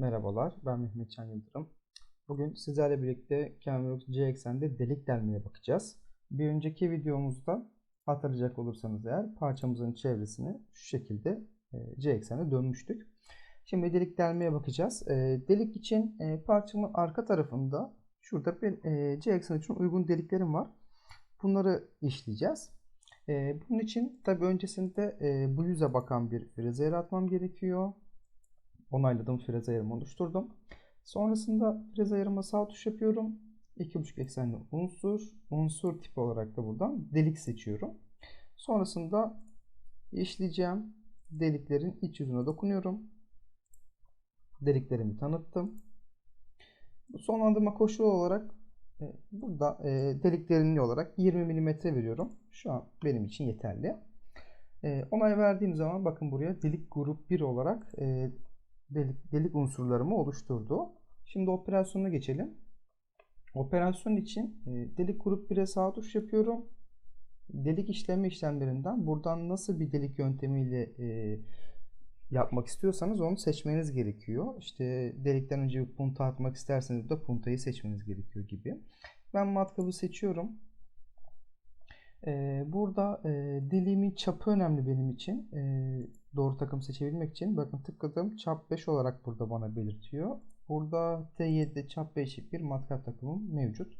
Merhabalar, ben Mehmet Can Yıldırım. Bugün sizlerle birlikte Camworks C eksende delik delmeye bakacağız. Bir önceki videomuzda hatırlayacak olursanız eğer parçamızın çevresini şu şekilde e, C eksende dönmüştük. Şimdi delik delmeye bakacağız. E, delik için e, parçamın arka tarafında şurada bir C ekseni için uygun deliklerim var. Bunları işleyeceğiz. Bunun için tabi öncesinde yüze bakan bir freze yaratmam gerekiyor onayladım freze ayarımı oluşturdum. Sonrasında freze ayarıma sağ tuş yapıyorum. 2.5 eksenli unsur, unsur tipi olarak da buradan delik seçiyorum. Sonrasında işleyeceğim deliklerin iç yüzüne dokunuyorum. Deliklerimi tanıttım. Sonlandırma koşulu olarak e, burada e, delik derinliği olarak 20 mm veriyorum. Şu an benim için yeterli. E, onay verdiğim zaman bakın buraya delik grup 1 olarak delik, delik unsurlarımı oluşturdu. Şimdi operasyona geçelim. Operasyon için e, delik grup 1'e sağ tuş yapıyorum. Delik işleme işlemlerinden buradan nasıl bir delik yöntemiyle e, yapmak istiyorsanız onu seçmeniz gerekiyor. İşte delikten önce bir punta atmak isterseniz de puntayı seçmeniz gerekiyor gibi. Ben matkabı seçiyorum. Burada e, dilimin çapı önemli benim için. E, doğru takım seçebilmek için. Bakın tıkladım. Çap 5 olarak burada bana belirtiyor. Burada T7'de çap 5'lik bir matkap takımım mevcut.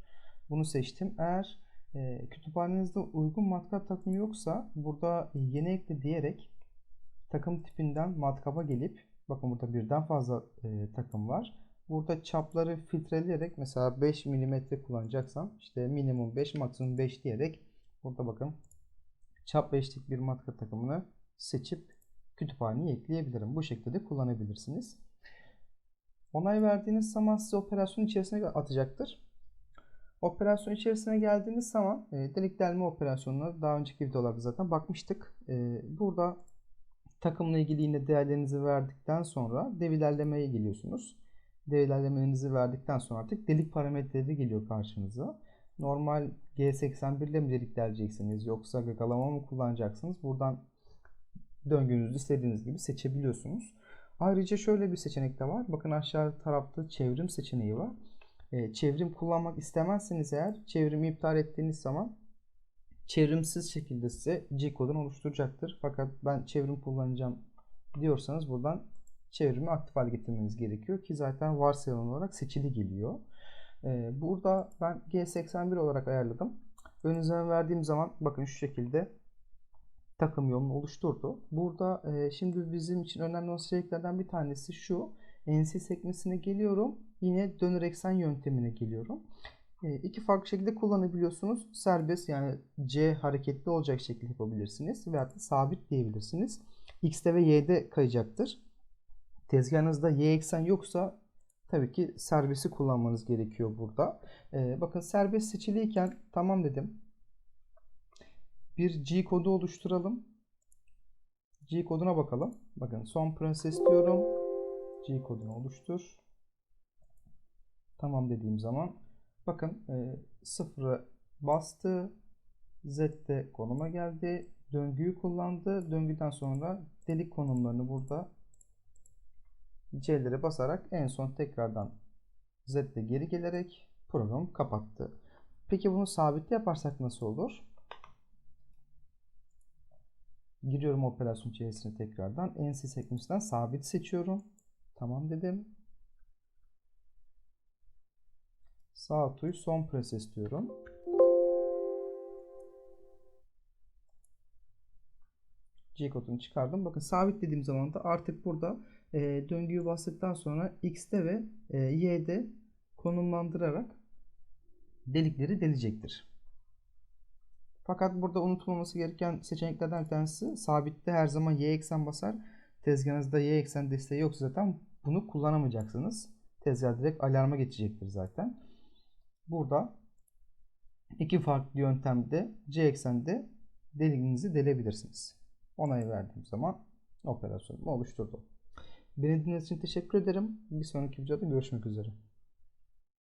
Bunu seçtim. Eğer e, kütüphanenizde uygun matkap takımı yoksa burada yeni ekle diyerek takım tipinden matkaba gelip bakın burada birden fazla e, takım var. Burada çapları filtreleyerek mesela 5 mm kullanacaksam işte minimum 5 maksimum 5 diyerek Burada bakın çap 5'lik bir matka takımını seçip kütüphaneye ekleyebilirim. Bu şekilde kullanabilirsiniz. Onay verdiğiniz zaman size operasyon içerisine atacaktır. Operasyon içerisine geldiğiniz zaman e, delik delme operasyonuna daha önceki videolarda zaten bakmıştık. E, burada takımla ilgili yine değerlerinizi verdikten sonra dev ilerlemeye geliyorsunuz. Dev ilerlemelerinizi verdikten sonra artık delik parametreleri geliyor karşınıza normal G81 ile mi delikleneceksiniz yoksa gagalama mı kullanacaksınız? Buradan döngünüzü istediğiniz gibi seçebiliyorsunuz. Ayrıca şöyle bir seçenek de var. Bakın aşağı tarafta çevrim seçeneği var. E, çevrim kullanmak istemezseniz eğer çevrimi iptal ettiğiniz zaman çevrimsiz şekilde size G kodunu oluşturacaktır. Fakat ben çevrim kullanacağım diyorsanız buradan çevrimi aktif hale getirmeniz gerekiyor ki zaten varsayılan olarak seçili geliyor. Ee, burada ben G81 olarak ayarladım. Ön izleme verdiğim zaman bakın şu şekilde takım yolunu oluşturdu. Burada e, şimdi bizim için önemli olan seçeneklerden bir tanesi şu. NC sekmesine geliyorum. Yine döner eksen yöntemine geliyorum. E, iki farklı şekilde kullanabiliyorsunuz. Serbest yani C hareketli olacak şekilde yapabilirsiniz. Veya da sabit diyebilirsiniz. X'te ve Y'de kayacaktır. Tezgahınızda Y eksen yoksa tabii ki serbesti kullanmanız gerekiyor burada. Ee, bakın serbest seçiliyken tamam dedim. Bir G kodu oluşturalım. G koduna bakalım. Bakın son proses diyorum. G kodunu oluştur. Tamam dediğim zaman bakın e, sıfırı bastı. Z'de konuma geldi. Döngüyü kullandı. Döngüden sonra delik konumlarını burada C'lere basarak en son tekrardan Z'de geri gelerek programı kapattı. Peki bunu sabit yaparsak nasıl olur? Giriyorum operasyon içerisine tekrardan. NC sekmesinden sabit seçiyorum. Tamam dedim. Sağ tuş son proses diyorum. G kodunu çıkardım. Bakın sabit dediğim zaman da artık burada e, döngüyü bastıktan sonra X'te ve e, Y'de konumlandırarak delikleri delecektir. Fakat burada unutulmaması gereken seçeneklerden bir tanesi sabitte her zaman Y eksen basar. Tezgahınızda Y eksen desteği yoksa zaten bunu kullanamayacaksınız. Tezgah direkt alarma geçecektir zaten. Burada iki farklı yöntemde C eksende deliğinizi delebilirsiniz. Onay verdiğim zaman operasyonumu oluşturdum. Beni dinlediğiniz için teşekkür ederim. Bir sonraki videoda görüşmek üzere.